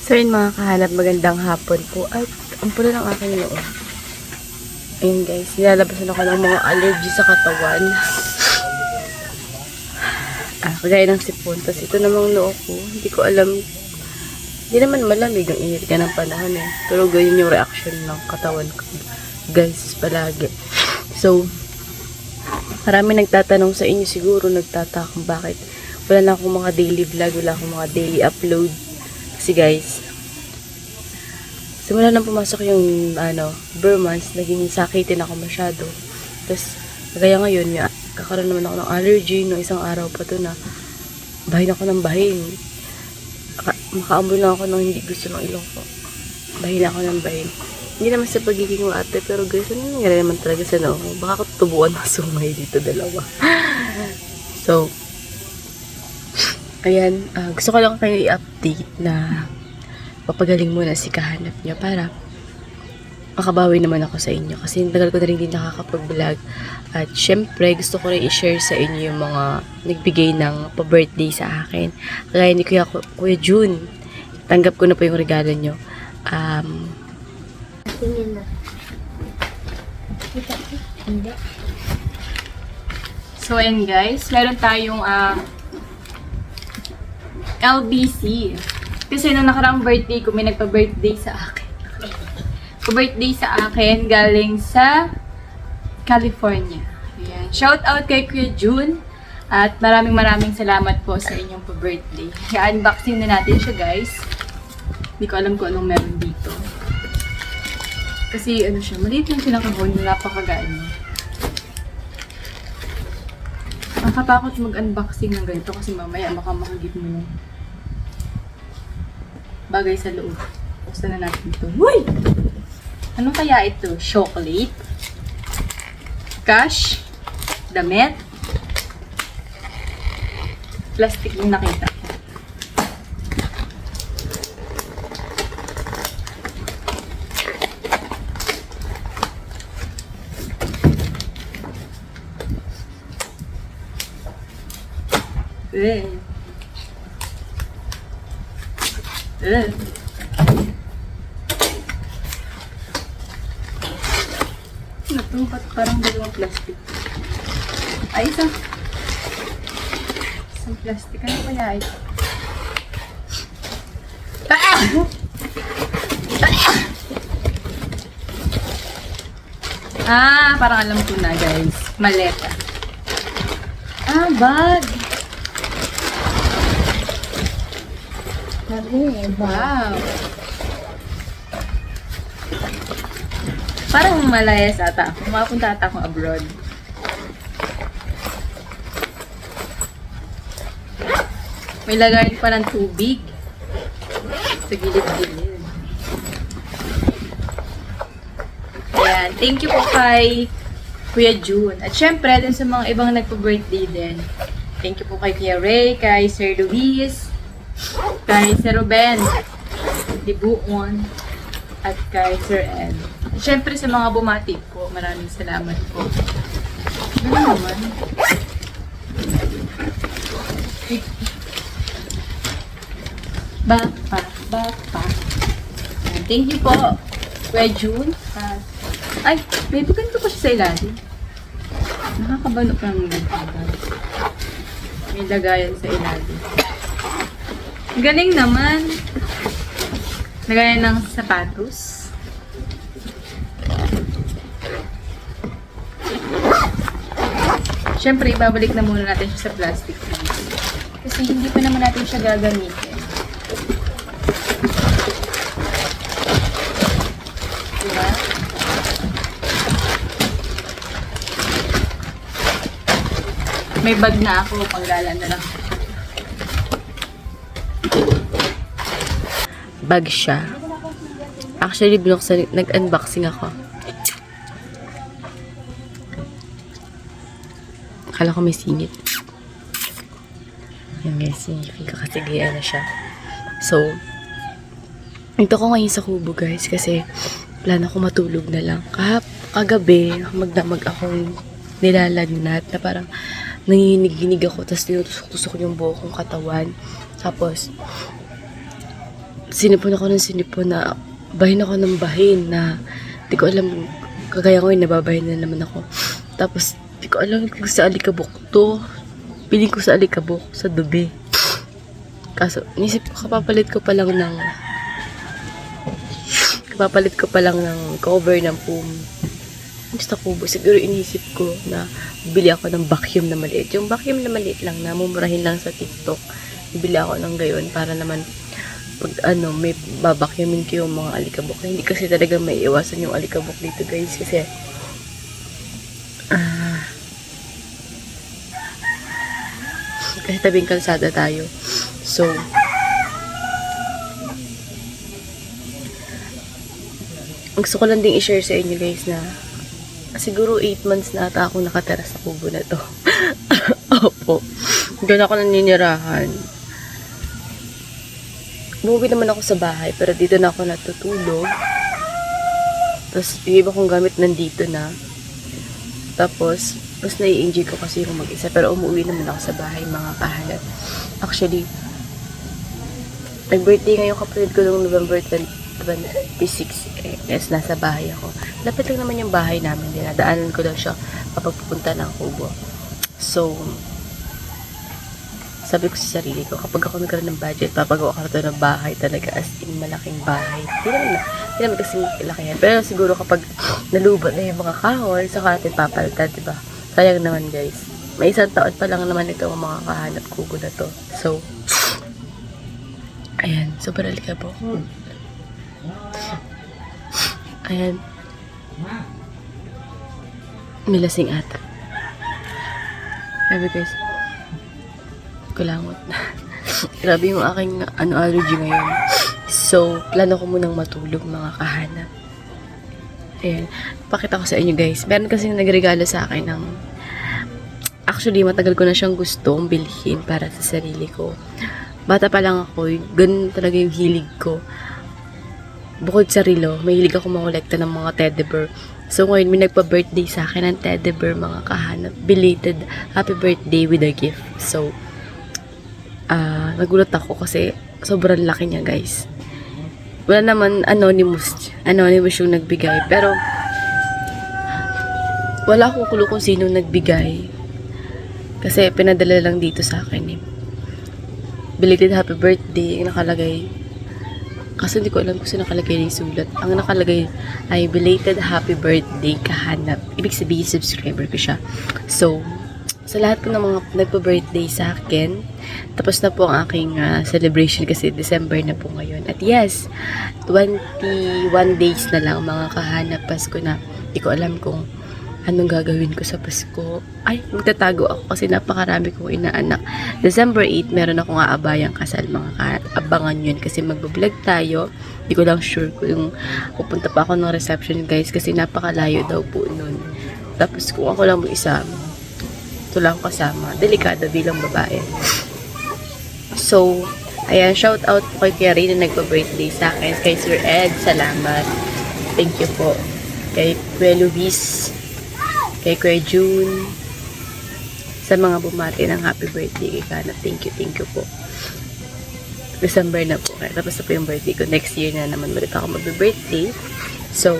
So yun mga kahanap, magandang hapon po. At ang pula ng aking loob. Ayun guys, nilalabasan ako ng mga allergy sa katawan. Ah, kagaya ng sipon. Tapos ito namang noo ko, hindi ko alam. Hindi naman malamig ang init ka ng panahon eh. Pero ganyan yung reaction ng katawan ko. Guys, palagi. So, marami nagtatanong sa inyo siguro, nagtataka bakit wala na akong mga daily vlog, wala akong mga daily upload. Kasi guys, simula nang pumasok yung ano, Burmans, naging sakitin ako masyado. Tapos, kagaya ngayon, may, kakaroon naman ako ng allergy no isang araw pa to na bahin ako ng bahin. Maka- Makaambol na ako ng hindi gusto ng ilong ko. Bahin ako ng bahin. Hindi naman sa pagiging ate, pero guys, ano nangyari naman talaga sa noo? Baka tubuan ng sumay dito dalawa. so, Ayan, ah, gusto ko lang kayo i-update na papagaling muna si kahanap niya para makabawi naman ako sa inyo. Kasi tagal ko na rin din nakakapag-vlog. At syempre, gusto ko rin i-share sa inyo yung mga nagbigay ng pa-birthday sa akin. Kaya ni Kuya, Kuya June, tanggap ko na po yung regalo nyo. Um. So, ayan guys, meron tayong ah, LBC. Kasi nung nakaraang birthday ko, may nagpa-birthday sa akin. Pa-birthday sa akin galing sa California. Ayan. Shout out kay Kuya June. At maraming maraming salamat po sa inyong pa-birthday. I-unboxing na natin siya guys. Hindi ko alam kung anong meron dito. Kasi ano siya, maliit yung pinakabon, napakagaan niya. Nakakatakot mag-unboxing ng ganito kasi mamaya baka makagip mo yung bagay sa loob. Buksan na natin ito. Uy! Ano kaya ito? Chocolate? Cash? Damit? Plastic yung nakita ko. Eh. Eh. Natumpat parang dalawang plastic. Ay, isang... Isang plastic. Ano kaya ito? Ah! Ah, parang alam ko na, guys. Maleta. Ah, bag. Ba? Wow. Parang malayas ata ako. Mapunta ata akong abroad. May lagayan pa ng tubig. Sa gilid-gilid. Ayan. Thank you po kay Kuya June. At syempre, dun sa mga ibang nagpo-birthday din. Thank you po kay Kuya Ray, kay Sir Luis, kay Sir Ruben, Dibuon, at kay Sir Ed. At syempre sa mga bumati po, maraming salamat po. Ano naman? Bapa, bapa. Ayan, Thank you po, Kuya June. At, ay, may ganito pa siya sa ilalim. Nakakabalo pa ng guys. May lagayan sa ilalim. Galing naman. Lagayan ng sapatos. Siyempre, ibabalik na muna natin siya sa plastic. Kasi hindi pa naman natin siya gagamitin. Diba? May bag na ako, panggala na lang. Bag siya. Actually, binuksan, nag-unboxing ako. Akala ko may singit. Yan guys, sinipin ko kasi na siya. So, ito ko ngayon sa kubo guys kasi plano ko matulog na lang. Kahap, kagabi, magdamag akong nilalagnat na parang nanginginig ako tapos tinutusok-tusok yung buo kong katawan. Tapos, sinipon ako ng sinipon na bahin ako ng bahin na di ko alam kagaya ko nababahin na naman ako. Tapos di ko alam kung sa alikabok to. Piling ko sa alikabok sa dubi. Kaso nisip ko kapapalit ko pa lang ng kapapalit ko pa lang ng cover ng pum gusto ko siguro inisip ko na bili ako ng vacuum na maliit. Yung vacuum na maliit lang na mumurahin lang sa tiktok. Bili ako ng gayon para naman pag ano, may babakyumin ko yung mga alikabok. Hindi kasi talaga may iwasan yung alikabok dito guys kasi ah kasi tabing kalsada tayo. So, gusto ko lang ding i-share sa inyo guys na siguro 8 months na ata ako nakatira sa kubo na to. Opo. Doon ako naninirahan. Bumuwi naman ako sa bahay, pero dito na ako natutulog. Tapos, yung iba kong gamit nandito na. Tapos, mas nai-enjoy ko kasi yung mag-isa. Pero umuwi naman ako sa bahay, mga kahalat. Actually, nag-birthday ngayon kapatid ko noong November 20, 26. Eh, yes, nasa bahay ako. Lapit lang naman yung bahay namin. Dinadaanan ko lang siya kapag pupunta ng Kubo. So, sabi ko sa sarili ko, kapag ako nagkaroon ng budget, papagawa ko na to ng bahay talaga as in malaking bahay. Hindi naman na, hindi naman kasi laki yan. Pero siguro kapag nalubat na yung mga kahoy, saka natin papalitan, diba? Sayang naman guys. May isang taon pa lang naman ito ang mga kahanap kubo na to. So, ayan, super alika po. Ayan. May ata. Sabi guys, kulangot. Grabe yung aking ano, allergy ngayon. So, plano ko munang matulog mga kahanap. Ayan. Pakita ko sa inyo guys. Meron kasi nagregalo sa akin ng actually matagal ko na siyang gustong bilhin para sa sarili ko. Bata pa lang ako, ganun talaga yung hilig ko. Bukod sa relo, may hilig ako mangolekta ng mga teddy bear. So ngayon, may nagpa-birthday sa akin ng teddy bear mga kahanap. Belated happy birthday with a gift. So, ah nagulat ako kasi sobrang laki niya guys. Wala naman anonymous, anonymous yung nagbigay. Pero, wala akong kulo kung sino nagbigay. Kasi pinadala lang dito sa akin eh. Belated happy birthday, yung nakalagay. Kasi hindi ko alam kung saan nakalagay yung sulat. Ang nakalagay ay belated happy birthday kahanap. Ibig sabihin, subscriber ko siya. So, sa lahat po ng mga nagpa-birthday sa akin, tapos na po ang aking ah, celebration kasi December na po ngayon. At yes, 21 days na lang mga kahanap Pasko na. Hindi ko alam kung anong gagawin ko sa Pasko. Ay, magtatago ako kasi napakarami kong inaanak. December 8, meron akong aabayang kasal mga kahanap. Abangan yun kasi magbablog tayo. Hindi ko lang sure kung pupunta pa ako ng reception guys kasi napakalayo daw po nun. Tapos kung ako lang mo isa, ito lang kasama. Delikado bilang babae. So, ayan, shout out po kay Ray na nagpa-birthday sa akin. Kay Sir Ed, salamat. Thank you po. Kay Kuya Luis, kay Kuya June, sa mga bumati ng happy birthday kay Kana. Thank you, thank you po. December na po. Kaya tapos na po yung birthday ko. Next year na naman ulit ako mag-birthday. So,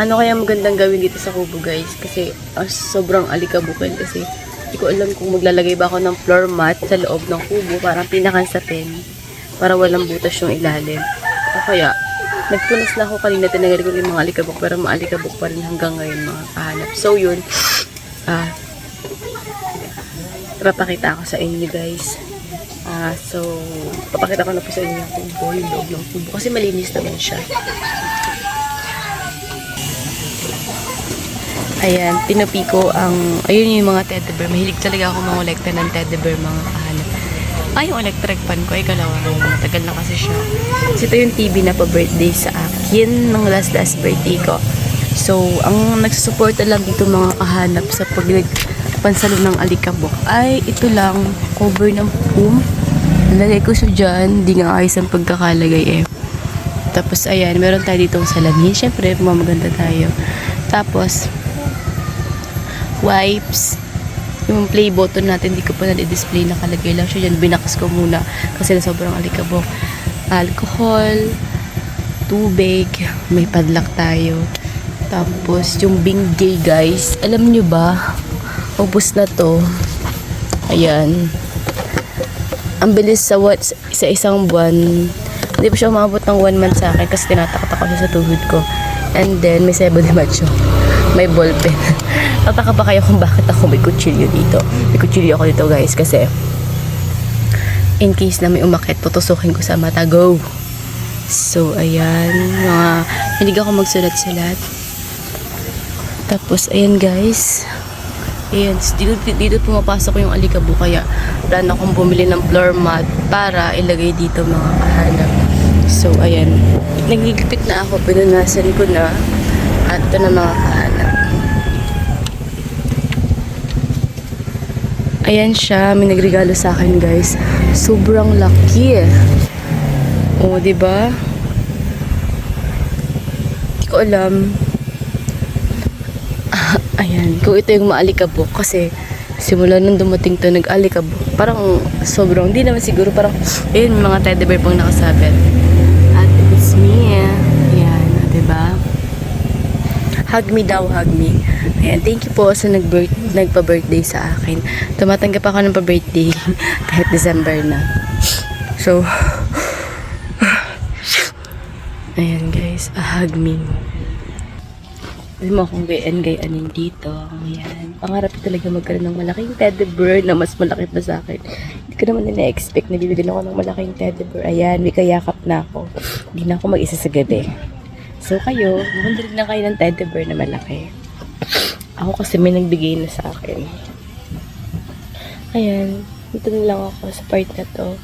ano kaya magandang gawin dito sa kubo guys? Kasi ah, sobrang alikabukan kasi hindi ko alam kung maglalagay ba ako ng floor mat sa loob ng kubo parang pinakansapin para walang butas yung ilalim. O kaya, nagpunas na ako kanina tinagal ko yung mga alikabok pero maalikabok pa rin hanggang ngayon mga kahanap. So yun, ah, papakita ako sa inyo guys. Ah, so, papakita ko na po sa inyo yung kubo, yung loob ng kubo kasi malinis naman siya. Ayan, tinupi ko ang, ayun yung mga teddy bear. Mahilig talaga ako mangolekta ng teddy bear mga kahanap. Ay, yung electric fan ko ay kalawa. Matagal na kasi siya. Kasi ito yung TV na pa-birthday sa akin ng last last birthday ko. So, ang nagsusuporta lang dito mga kahanap sa pag pansalo ng alikabok ay ito lang, cover ng pum. Nalagay ko siya dyan, di nga ayos ang pagkakalagay eh. Tapos, ayan, meron tayo ditong salamin. Siyempre, mamaganda tayo. Tapos, wipes. Yung play button natin, hindi ko pa na-display. Nakalagay lang siya dyan. Binakas ko muna kasi na sobrang alikabok. alcohol, tubig, may padlock tayo. Tapos, yung binggay, guys. Alam nyo ba? Ubus na to. Ayan. Ang bilis sa what, sa isang buwan. Hindi pa siya umabot ng one month sa akin kasi tinatakot ako siya sa tuhod ko. And then, may sebo de macho. May ballpen. Tataka ba kayo kung bakit ako may kutsilyo dito? May kutsilyo ako dito, guys, kasi in case na may umakit, tutusukin ko sa mata. Go! So, ayan. Mga, hindi ako magsulat-sulat. Tapos, ayan guys. Ayan, dito, dito pumapasok yung alikabo. Kaya, plano akong bumili ng floor mat para ilagay dito mga kahanap. So, ayan. Nagigipit na ako. Pinunasan ko na. At ito na mga kahanap. Ayan siya. May nagregalo sa akin guys. Sobrang laki eh. Oo, di ba? Hindi ko alam. Ah, Ayan, kung ito yung maalikabok kasi simula nung dumating to nag-alikabok. Parang sobrang, hindi naman siguro parang, ayun, mga teddy bear pang nakasabit. At it's me. Ayan, di ba? Hug me daw, hug me. Ayan, thank you po sa nag-birth, nagpa-birthday sa akin. Tumatanggap ako ng pa-birthday kahit December na. So, ayan guys, a hug me. Hindi mo akong gayan gayanin dito. Ayan. Pangarap ko talaga magkaroon ng malaking teddy bear na mas malaki pa sa akin. Hindi ko naman na-expect na bibigyan ako ng malaking teddy bear. Ayan, may kayakap na ako. Hindi na ako mag-isa sa gabi. So kayo, bumili na kayo ng teddy bear na malaki. Ako kasi may nagbigay na sa akin. Ayan, dito na lang ako sa part na to.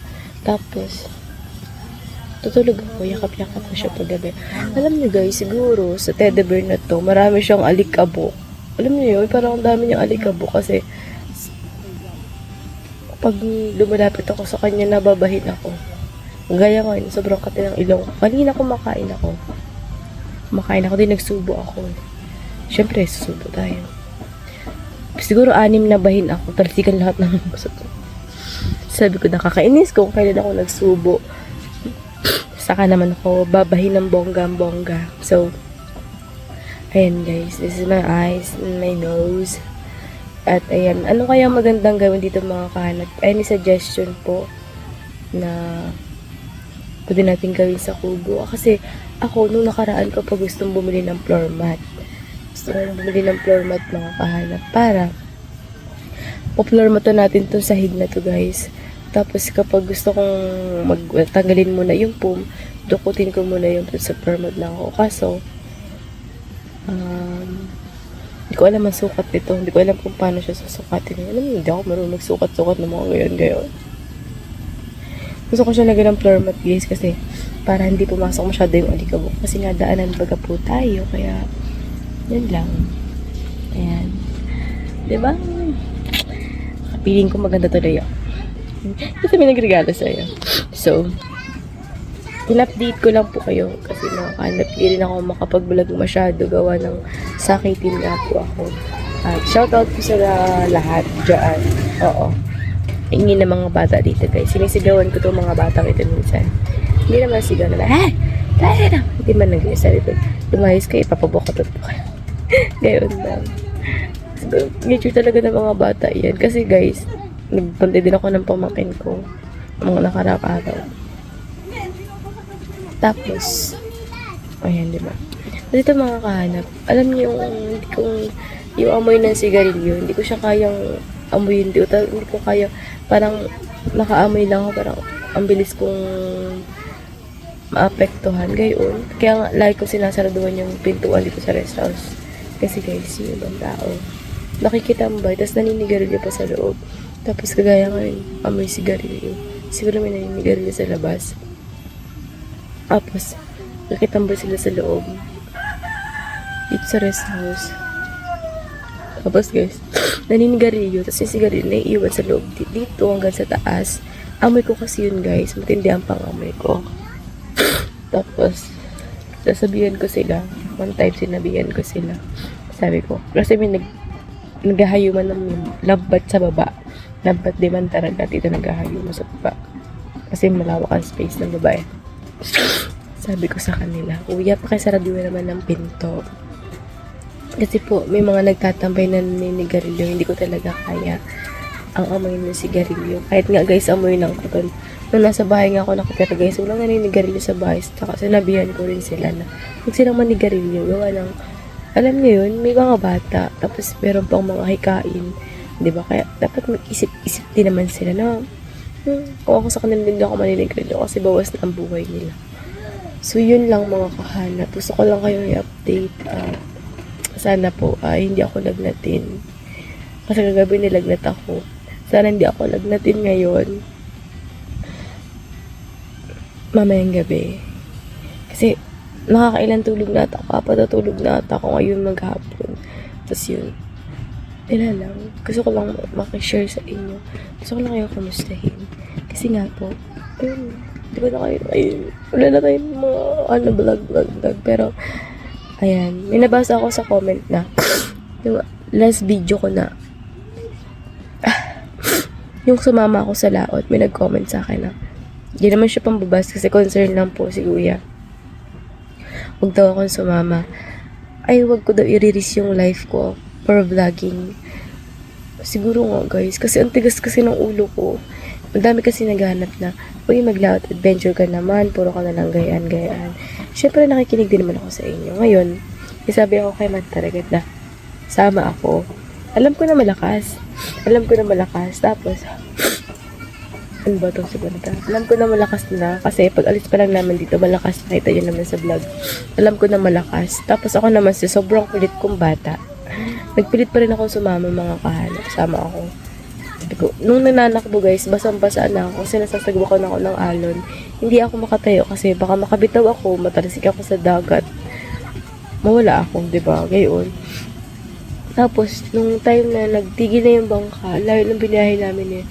Tapos, tutulog ako, yakap-yakap ko siya paggabi. Alam niyo guys, siguro sa teddy bear na to, marami siyang alikabok. Alam niyo yun, parang ang dami niyang alikabok kasi pag lumalapit ako sa kanya, nababahin ako. Gaya ngayon, sobrang kati ng ilong. Kanina kumakain ako. Kumakain ako, din nagsubo ako. Siyempre, susubo tayo. Siguro anim na bahin ako, talsikan lahat ng gusto ko. Sabi ko, nakakainis kung kailan ako nagsubo saka naman ako babahin ng bongga-bongga. So, ayan guys, this is my eyes and my nose. At ayan, ano kaya magandang gawin dito mga kahanap? Any suggestion po na pwede natin gawin sa kubo? Kasi ako, nung nakaraan ko pa gustong bumili ng floor mat. Gusto ko bumili ng floor mat mga kahanap para po-floor mat natin tong sahig na to guys. Tapos kapag gusto kong magtanggalin muna yung foam, dukutin ko muna yung sa permod lang ako. Kaso, um, hindi ko alam ang sukat nito. Hindi ko alam kung paano siya susukatin. Alam hindi ako marunong magsukat-sukat ng mga gayon-gayon. Gusto ko siya lagyan ng floor mat guys kasi para hindi pumasok masyado yung alikabok. Kasi nga daanan baga po tayo. Kaya, yan lang. Ayan. Diba? Feeling ko maganda tuloy ako. Kasi may nagregalo sa'yo. So, in-update ko lang po kayo kasi nakakanap di rin ako makapag-vlog masyado gawa ng sakitin nga po ako. At shoutout po sa lahat dyan. Oo. Ingi ng mga bata dito guys. Sinisigawan ko to mga batang ito minsan. Hindi naman sigaw na hey! Kaya na! Hindi man nag-sabi ko. Lumayos kayo, ipapabokotot po kayo. Gayon lang. So, nature talaga ng mga bata yan. Kasi guys, nagpunta din ako ng pamangkin ko mga nakarang araw. Tapos, ayan, di ba? Dito mga kahanap, alam niyo yung, ko, yung amoy ng sigarilyo, hindi ko siya kayang amoyin. Hindi ta- hindi ko kaya, parang nakaamoy lang ako, parang ang bilis kong maapektuhan. Gayon, kaya nga, lagi ko sinasaraduhan yung pintuan dito sa rest house. Kasi guys, yung ibang tao, nakikitambay, tapos naninigarilyo pa sa loob. Tapos kagaya ngayon, amoy sigarilyo. Siguro may naninigarilyo sa labas. Tapos, nakitambay sila sa loob. Dito sa rest house. Tapos guys, naninigarilyo, tapos yung sigarilyo naiiwan sa loob di- dito hanggang sa taas. Amoy ko kasi yun guys, matindi ang pangamoy ko. Tapos, sasabihan ko sila, one time sinabihan ko sila. Sabi ko, kasi may nag, naghahayuman ng lambat sa baba. Lambat di man talaga dito naghahayuman sa baba. Kasi malawak ang space ng babae. Sabi ko sa kanila, Kuya, pakisarado naman ng pinto. Kasi po, may mga nagtatambay na naninigarilyo, hindi ko talaga kaya ang amoy ng sigarilyo. Kahit nga guys, amoy ng katon. Nung nasa bahay nga ako nakatira guys, walang naninigarilyo sa bahay. Saka sinabihan ko rin sila na huwag silang manigarilyo. Gawa ng, alam niyo yun, may mga bata. Tapos meron pang mga hikain. Ba? Kaya dapat mag-isip-isip din naman sila na hmm, kung ako sa kanila hindi ako maninigarilyo kasi bawas na ang buhay nila. So, yun lang mga kahanap. Gusto ko lang kayong i-update. ah, sana po ay hindi ako lagnatin. Kasi kagabi nilagnat ako. Sana hindi ako lagnatin ngayon. Mamayang gabi. Kasi nakakailan tulog na ata ako. Apat na ako ngayon maghapon. Tapos yun. Wala lang. Gusto ko lang makishare sa inyo. Gusto ko lang kayo kamustahin. Kasi nga po, ayun, di ba na kayo, ayun, wala na tayong mga, ano, vlog, vlog, vlog. Pero, ayan, may nabasa ako sa comment na, yung last video ko na, yung sumama ako sa laot, may nag-comment sa akin na, hindi naman siya pambabas kasi concern lang po si kuya. Huwag daw akong sumama. Ay, wag ko daw i-release yung life ko for vlogging. Siguro nga guys, kasi ang tigas kasi ng ulo ko. Ang dami kasi naghanap na, uy, mag-laot adventure ka naman, puro ka na lang gayaan-gayaan. Siyempre, nakikinig din naman ako sa inyo. Ngayon, isabi ako kay Matt Taragat na, sama ako. Alam ko na malakas. Alam ko na malakas. Tapos, ano ba itong segunda? Alam ko na malakas na kasi pag alis pa lang namin dito, malakas nakita yun naman sa vlog. Alam ko na malakas. Tapos ako naman si sobrang kulit kong bata. Nagpilit pa rin ako sumama mga kahanap. Sama ako. Ko, nung nananakbo guys, basang-basa na ako kasi nasasagwakan ako ng alon. Hindi ako makatayo kasi baka makabitaw ako, matalsik ako sa dagat. Mawala ako, di ba? Gayon. Tapos, nung time na nagtigil na yung bangka, layo ng binahe namin eh,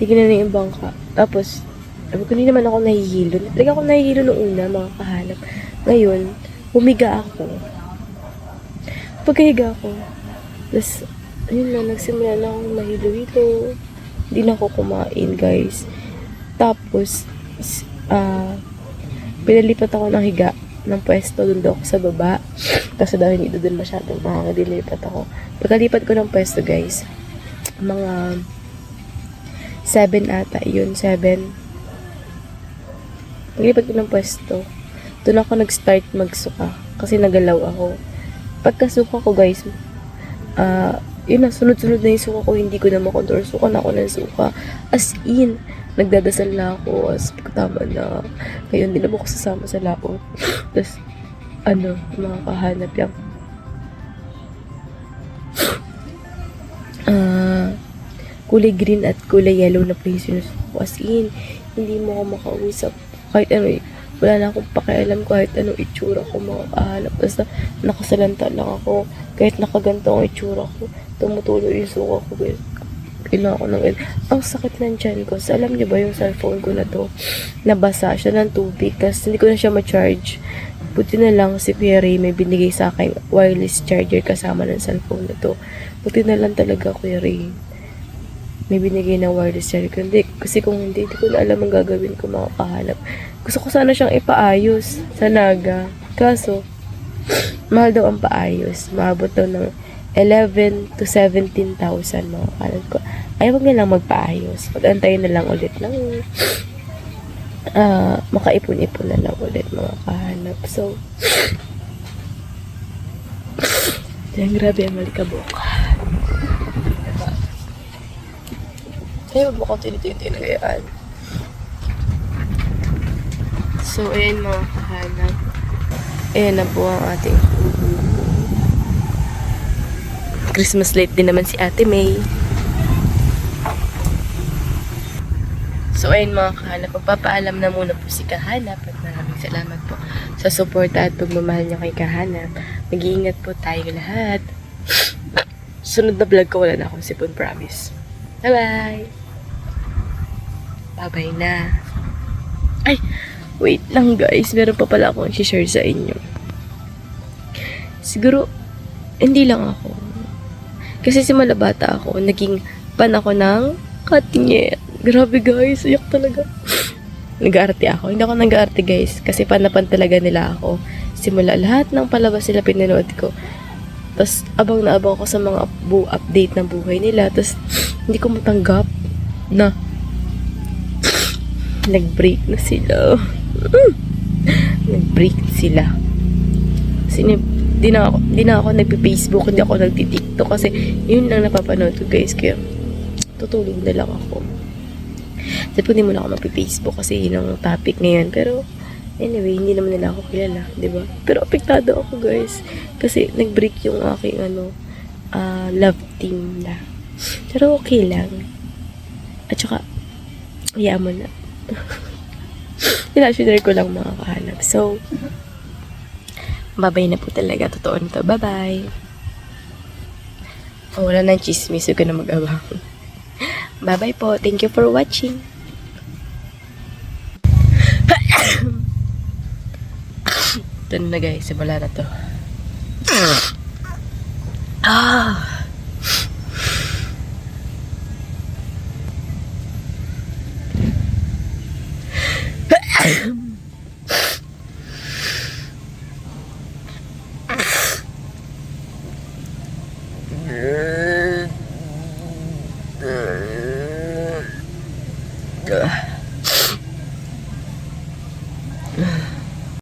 tigil na na yung bangka. Tapos, sabi ko, naman ako nahihilo. Talaga ako nahihilo nung una, mga kahanap. Ngayon, humiga ako. Pagkahiga ako, tapos, ayun na, nagsimula na akong mahilo-hilo. Hindi na ako kumain, guys. Tapos, ah, pinalipat ako ng higa ng pwesto doon daw ako sa baba. Kasi daw hindi doon masyadong makakadilipat ako. Pagkalipat ko ng pwesto, guys, mga 7 ata, yun, 7. Paglipat ko ng pwesto, doon ako nag-start magsuka. Kasi nagalaw ako. Pagkasuka ko, guys, ah, yun na, sunod-sunod na yung suka ko, hindi ko na makontrol. Suka na ako ng suka. As in, nagdadasal na ako. As tama na. Ngayon, hindi naman ako sasama sa laot. Tapos, ano, mga kahanap lang. Ah, kulay green at kulay yellow na yung sinusuko ko. As in, hindi mo ako makausap. Kahit ano eh, wala na akong pakialam kahit anong itsura ko mga kahanap. Basta nakasalanta lang ako. Kahit nakaganto ang itsura ko, tumutulo yung suka ko. Guys. Kailangan ko ng Ang sakit ng tiyan ko. So, alam niyo ba yung cellphone ko na to? Nabasa siya ng tubig. Tapos hindi ko na siya ma-charge. Buti na lang si Kuya Ray may binigay sa akin wireless charger kasama ng cellphone na to. Buti na lang talaga Kuya Ray may binigay na wireless charger. Hindi, kasi kung hindi, hindi ko na alam ang gagawin ko mga kahanap. Gusto ko sana siyang ipaayos sa Naga. Kaso, mahal daw ang paayos. Maabot daw ng 11 to 17,000 mga kahanap ko. Ay, wag na lang magpaayos. Mag-antayin na lang ulit ng ah makaipon-ipon na lang ulit mga kahanap. So, yan, grabe ang malikabok. Ay, wag mo ko tinitin na gayaan. So, ayan mga kahanap. Ayan na po ang ating Christmas late din naman si Ate May. So, ayun mga kahanap, magpapaalam na muna po si Kahanap at maraming salamat po sa suporta at pagmamahal niyo kay Kahanap. Mag-iingat po tayo lahat. Sunod na vlog ko, wala na akong sipon, promise. Bye-bye! Bye-bye na. Ay, wait lang guys. Meron pa pala akong share sa inyo. Siguro, hindi lang ako. Kasi simula bata ako, naging pan ako ng katnye. Grabe guys, iyak talaga. nag-aarte ako. Hindi ako nag-aarte guys, kasi panapan talaga nila ako. Simula lahat ng palabas sila pinanood ko. Tapos, abang na abang ako sa mga update ng buhay nila. Tapos, hindi ko matanggap na nag-break na sila. nag-break sila. Kasi di na ako, di na ako nagpi-Facebook, hindi ako nagti-TikTok kasi yun lang napapanood ko guys. Kaya, tutulog na lang ako. Sabi ko, hindi muna ako magpi-Facebook kasi yun ang topic ngayon. Pero, anyway, hindi naman nila ako kilala, di ba? Pero apektado ako guys. Kasi nag-break yung aking ano, ah, love team na. Pero okay lang. At saka, hayaan mo na. Pinashare ko lang mga kahanap. So, babay na po talaga. Totoo na to. Bye-bye. Oh, wala nang chismis. Huwag ka na mag-abang. Bye-bye po. Thank you for watching. Ito na guys. Simula na to.